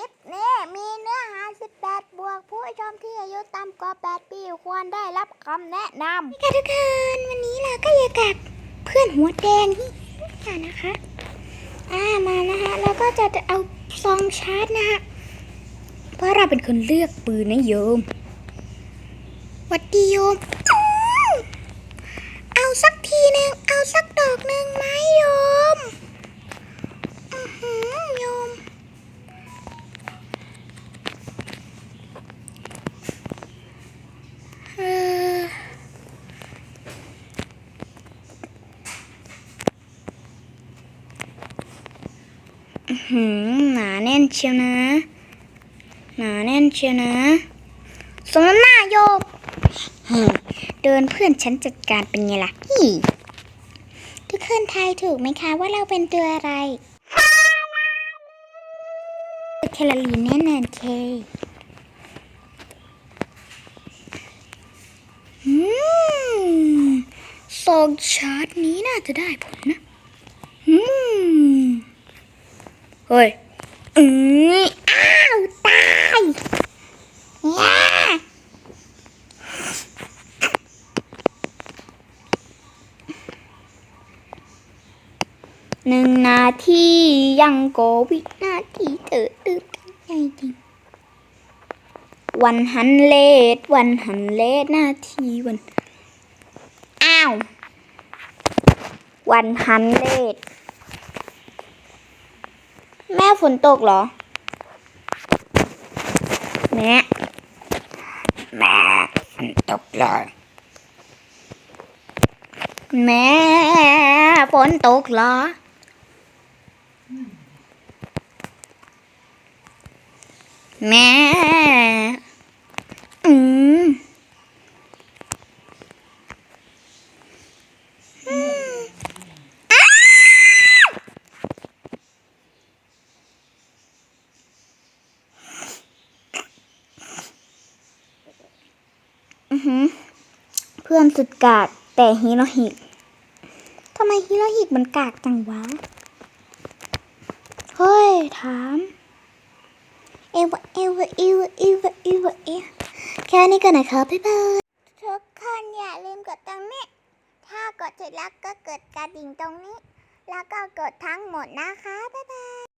ลิปนี้มีเนื้อหา 18 บวก ผู้ชมที่อายุต่ำกว่า 8 ปีควรได้รับคำแนะนำค่ะทุกคนวันนี้เราก็อยู่กับเพื่อนหัวแดงนี่ค่ะนะคะอ่ามานะคะแล้วก็จะเอาซองชาร์จนะคะเพราะเราเป็นคนเลือกปืนนะโยมวัดดีโยม เอาสักทีหนึ่งเอาสักดอกหนึ่งไหมโยม อื้อหือโยม เอออื้อ หือหนาแน่นเชียวนะ หนาแน่นเชียวนะสมน้ำหน้าโยมเดินเพื่อนฉันจัดการเป็นไงล่ะฮีทุกคนทายถูกไหมคะว่าเราเป็นตัวอะไรแคลอรีแน่นอนเคอืมซองชาร์จนี้น่าจะได้ผลนะ อืม เฮ้ย อืออ้าว ตายแย่หนึ่งนาทียังโกวินาทีเธอตื่นกันใจจริงวันหันเลดวันหันเลดนาทีวัน อ้าว วันหันเลด แม่ฝนตกเหรอ แม่ แม่ฝนตกเลยแม่ฝนตกเหรอ แม่ อืมอืมอ้าวอือหือ เพื่อนสุดกาก แต่ฮิโรฮิทำไมฮิโรฮิมันกากจังวะ เฮ้ย ถาม เอวเอวเอวเอวเอวเอวแค่นี้ก็นะครับบ๊ายบายทุกคนอย่าลืมกดตรงนี้ ถ้ากดเสร็จแล้วก็กดกระดิ่งตรงนี้ แล้วก็กดทั้งหมดนะคะ บ๊ายบาย